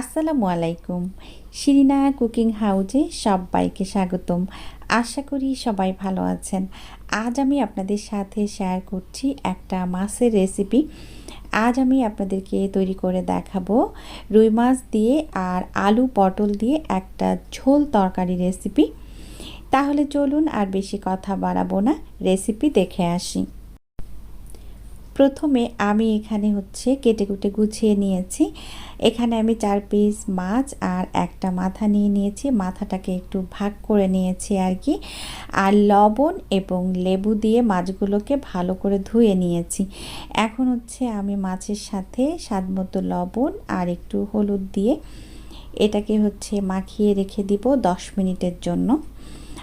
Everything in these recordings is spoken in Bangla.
আসসালামু আলাইকুম। শিরিনা কুকিং হাউজে সবাইকে স্বাগতম। আশা করি সবাই ভালো আছেন। আজ আমি আপনাদের সাথে শেয়ার করছি একটা মাছের রেসিপি আজ আমি আপনাদেরকে তৈরি করে দেখাবো রুই মাছ দিয়ে আর আলু পটল দিয়ে একটা ঝোল তরকারি রেসিপি তাহলে চলুন আর বেশি কথা বাড়াবো না। রেসিপি দেখে আসি। প্রথমে আমি এখানে হচ্ছে কেটে কুটে গুছিয়ে নিয়েছি। এখানে আমি চার পিস মাছ আর একটা মাথা নিয়ে নিয়েছি। মাথাটাকে একটু ভাগ করে নিয়েছি আর কি আর লবণ এবং লেবু দিয়ে মাছগুলোকে ভালো করে ধুয়ে নিয়েছি। এখন হচ্ছে আমি মাছের সাথে স্বাদ মতো লবণ আর একটু হলুদ দিয়ে এটাকে হচ্ছে মাখিয়ে রেখে দিব দশ মিনিটের জন্য।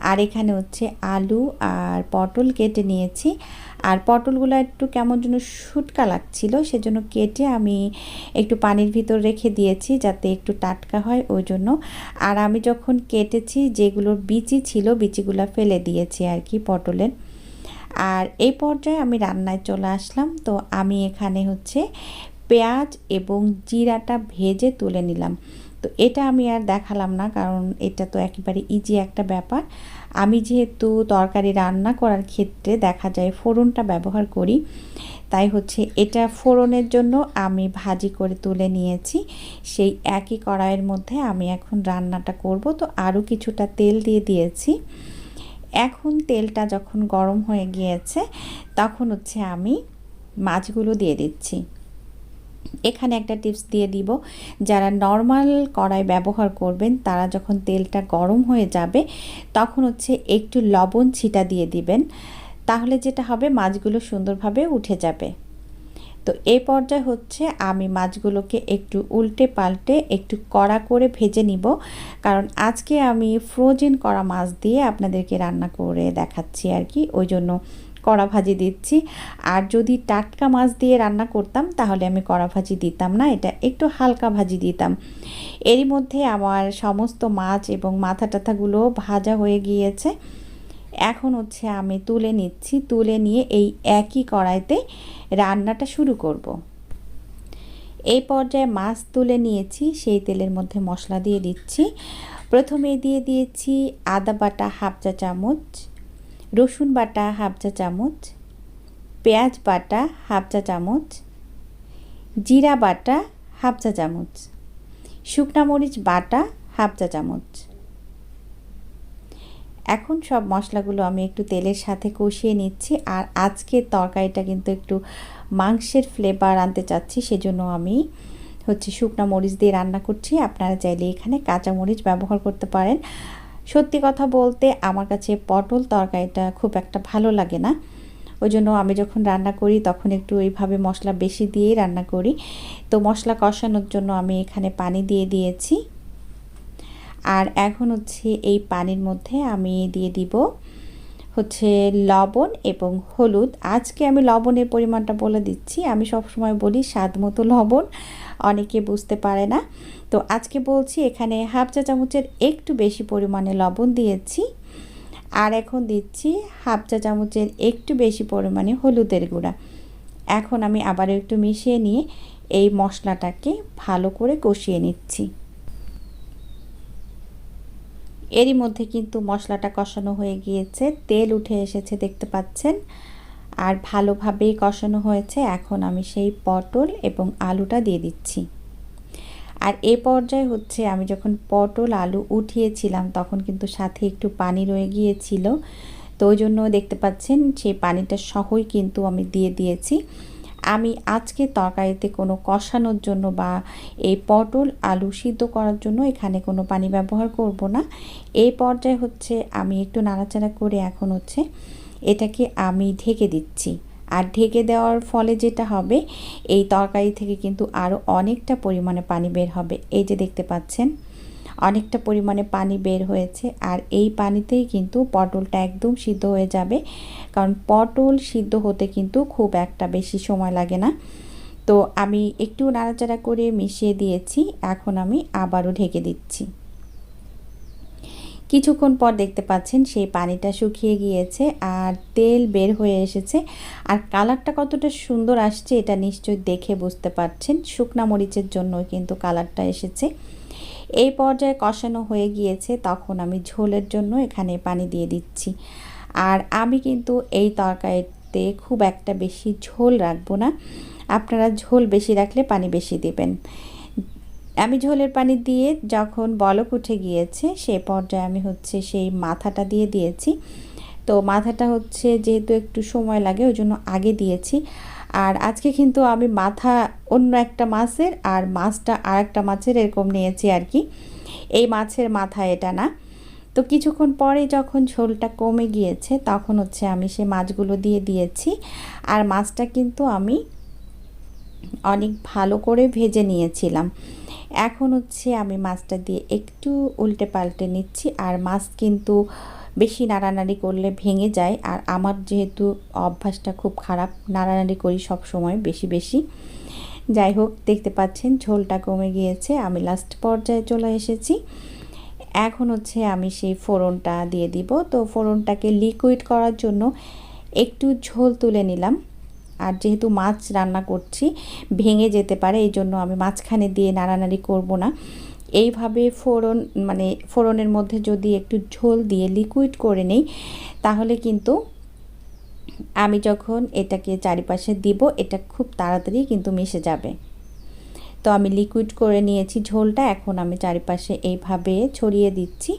আর এখানে হচ্ছে আলু আর পটল কেটে নিয়েছি। আর পটলগুলো একটু কেমন যেন শুটকা লাগছিল, সেজন্য কেটে আমি একটু পানির ভিতর রেখে দিয়েছি যাতে একটু টাটকা হয় ওই জন্য। আর আমি যখন কেটেছি যেগুলোর বিচি ছিল, বিচিগুলো ফেলে দিয়েছি আর কি পটলের। আর এই পর্যায়ে আমি রান্নায় চলে আসলাম। তো আমি এখানে হচ্ছে পেঁয়াজ এবং জিরাটা ভেজে তুলে নিলাম। তো এটা আমি আর দেখালাম না, কারণ এটা তো একেবারে ইজি একটা ব্যাপার। আমি যেহেতু তরকারি রান্না করার ক্ষেত্রে দেখা যায় ফোড়নটা ব্যবহার করি, তাই হচ্ছে এটা ফোড়নের জন্য আমি ভাজি করে তুলে নিয়েছি। সেই একই কড়াইয়ের মধ্যে আমি এখন রান্নাটা করব। তো আরও কিছুটা তেল দিয়ে দিয়েছি। এখন তেলটা যখন গরম হয়ে গিয়েছে, তখন হচ্ছে আমি মাছগুলো দিয়ে দিচ্ছি। এখানে একটা টিপস দিয়ে দিব। যারা নর্মাল কড়াই ব্যবহার করবেন, তারা যখন তেলটা গরম হয়ে যাবে, তখন হচ্ছে একটু লবণ ছিটা দিয়ে দিবেন। তাহলে যেটা হবে, মাছগুলো সুন্দরভাবে উঠে যাবে। তো এই পর্যায়ে হচ্ছে আমি মাছগুলোকে একটু উল্টে পাল্টে একটু কড়া করে ভেজে নিব। কারণ আজকে আমি ফ্রোজেন করা মাছ দিয়ে আপনাদেরকে রান্না করে দেখাচ্ছি আর কি। ওই জন্য কড়া ভাজি দিচ্ছি। আর যদি টাটকা মাছ দিয়ে রান্না করতাম, তাহলে আমি কড়া ভাজি দিতাম না, এটা একটু হালকা ভাজি দিতাম। এরই মধ্যে আমার সমস্ত মাছ এবং মাথা টাথাগুলো ভাজা হয়ে গিয়েছে। এখন হচ্ছে আমি তুলে নিচ্ছি, তুলে নিয়ে এই একই কড়াইতে রান্নাটা শুরু করব। এই পর্যায়ে মাছ তুলে নিয়েছি, সেই তেলের মধ্যে মশলা দিয়ে দিচ্ছি। প্রথমে দিয়ে দিয়েছি আদা বাটা হাফ চা চামচ রসুন বাটা হাফ চা চামচ, পেঁয়াজ বাটা হাফ চা চামচ, জিরা বাটা হাফ চা চামচ, শুকনা মরিচ বাটা হাফ চা চামচ। এখন সব মশলাগুলো আমি একটু তেলের সাথে কষিয়ে নিচ্ছি আর আজকে তরকারিটা কিন্তু একটু মাংসের ফ্লেভার আনতে চাচ্ছি, সেজন্য আমি হচ্ছে শুকনা মরিচ দিয়ে রান্না করছি। আপনারা চাইলে এখানে কাঁচা মরিচ ব্যবহার করতে পারেন। সত্যি কথা বলতে আমার কাছে পটল তরকারিটা খুব একটা ভালো লাগে না। ওই জন্য আমি যখন রান্না করি তখন একটু এইভাবে মশলা বেশি দিয়েই রান্না করি। তো মশলা কষানোর জন্য আমি এখানে পানি দিয়ে দিয়েছি। আর এখন হচ্ছে এই পানির মধ্যে আমি দিয়ে দিব হচ্ছে লবণ এবং হলুদ। আজকে আমি লবণের পরিমাণটা বলে দিচ্ছি। আমি সবসময় বলি স্বাদ মতো লবণ। অনেকে বুঝতে পারে না। তো আজকে বলছি, এখানে হাফ চা চামচের একটু বেশি পরিমাণে লবণ দিয়েছি। আর এখন দিচ্ছি হাফ চা চামচের একটু বেশি পরিমাণে হলুদের গুঁড়া। এখন আমি আবার একটু মিশিয়ে নিয়ে এই মশলাটাকে ভালো করে কষিয়ে নিচ্ছি। এরই মধ্যে কিন্তু মশলাটা কষানো হয়ে গিয়েছে, তেল উঠে এসেছে, দেখতে পাচ্ছেন। আর ভালোভাবেই কষানো হয়েছে, এখন আমি সেই পটল এবং আলুটা দিয়ে দিচ্ছি। আর এ পর্যায়ে হচ্ছে আমি যখন পটল, আলু উঠিয়েছিলাম, তখন কিন্তু সাথে একটু পানি রয়ে গিয়েছিল। তো ওই জন্য দেখতে পাচ্ছেন, সেই পানিটা সহই কিন্তু আমি দিয়ে দিয়েছি। আমি আজকে তরকারিতে কোনো কষানোর জন্য বা এই পটল, আলু সিদ্ধ করার জন্য এখানে কোনো পানি ব্যবহার করব না। এই পর্যায়ে হচ্ছে আমি একটু নাড়াচাড়া করে এখন হচ্ছে এটাকে আমি ঢেকে দিচ্ছি। আর ঢেকে দেওয়ার ফলে যেটা হবে, এই তরকারি থেকে কিন্তু আরও অনেকটা পরিমাণে পানি বের হবে। এই যে দেখতে পাচ্ছেন, অনেকটা পরিমাণে পানি বের হয়েছে। আর এই পানিতেই কিন্তু পটলটা একদম সিদ্ধ হয়ে যাবে। কারণ পটল সিদ্ধ হতে কিন্তু খুব একটা বেশি সময় লাগে না। তো আমি একটু নাড়াচাড়া করে মিশিয়ে দিয়েছি। এখন আমি আবারও ঢেকে দিচ্ছি। কিছুক্ষণ পর দেখতে পাচ্ছেন সেই পানিটা শুকিয়ে গিয়েছে আর তেল বের হয়ে এসেছে। আর কালারটা কতটা সুন্দর আসছে এটা নিশ্চয়ই দেখে বুঝতে পারছেন। শুকনা মরিচের জন্য কিন্তু কালারটা এসেছে। এই পর্যায়ে কষানো হয়ে গিয়েছে, তখন আমি ঝোলের জন্য এখানে পানি দিয়ে দিচ্ছি। আর আমি কিন্তু এই তরকারিতে খুব একটা বেশি ঝোল রাখব না। আপনারা ঝোল বেশি রাখলে পানি বেশি দেবেন। আমি ঝোলের পানি দিয়ে যখন বলক উঠে গিয়েছে, সে পর্যায়ে আমি হচ্ছে সেই মাথাটা দিয়ে দিয়েছি। তো মাথাটা হচ্ছে যেহেতু একটু সময় লাগে ওই জন্য আগে দিয়েছি। আর আজকে কিন্তু আমি মাথা অন্য একটা মাছের আর মাছটা আর একটা মাছের এরকম নিয়েছি আর কি। এই মাছের মাথা এটা না। তো কিছুক্ষণ পরে যখন ঝোলটা কমে গিয়েছে, তখন হচ্ছে আমি সে মাছগুলো দিয়ে দিয়েছি। আর মাছটা কিন্তু আমি অনেক ভালো করে ভেজে নিয়েছিলাম। এখন হচ্ছে আমি মাছটা দিয়ে একটু উল্টে পাল্টে নিচ্ছি, আর মাছ কিন্তু বেশি নাড়ানাড়ি করলে ভেঙে যায়। আর আমার যেহেতু অভ্যাসটা খুব খারাপ, নাড়ানাড়ি করি সব সময় বেশি বেশি। যাই হোক, দেখতে পাচ্ছেন ঝোলটা কমে গিয়েছে, আমি লাস্ট পর্যায়ে চলে এসেছি। এখন হচ্ছে আমি সেই ফোড়নটা দিয়ে দিব। তো ফোড়নটাকে লিকুইড করার জন্য একটু ঝোল তুলে নিলাম। আর যেহেতু মাছ রান্না করছি, ভেঙে যেতে পারে, এই জন্য আমি মাঝখানে দিয়ে নাড়ানাড়ি করব না। এইভাবে ফোড়ন মানে ফোড়নের মধ্যে যদি একটু ঝোল দিয়ে লিকুইড করে নেই, তাহলে কিন্তু আমি যখন এটাকে চারিপাশে দিব, এটা খুব তাড়াতাড়ি কিন্তু মিশে যাবে। তো আমি লিকুইড করে নিয়েছি ঝোলটা, এখন আমি চারিপাশে এইভাবে ছড়িয়ে দিচ্ছি।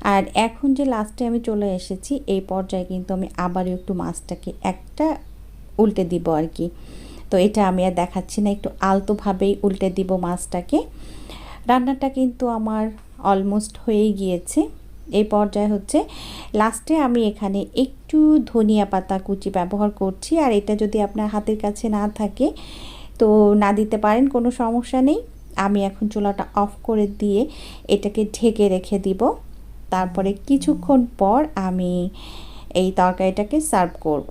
আর এখন যে লাস্টে আমি চলে এসেছি, এই পর্যায়ে কিন্তু আমি আবারও একটু মাছটাকে একটা উল্টে দিব আর কি। তো এটা আমি আর দেখাচ্ছি না, একটু আলতোভাবেই উল্টে দিব মাছটাকে। রান্নাটা কিন্তু আমার অলমোস্ট হয়েই গিয়েছে। এই পর্যায়ে হচ্ছে লাস্টে আমি এখানে একটু ধনিয়া পাতা কুচি ব্যবহার করছি, আর এটা যদি আপনার হাতের কাছে না থাকে, তো না দিতে পারেন, কোনো সমস্যা নেই। আমি এখন চুলাটা অফ করে দিয়ে এটাকে ঢেকে রেখে দিব। তারপরে কিছুক্ষণ পর আমি এই তরকারিটাকে সার্ভ করব।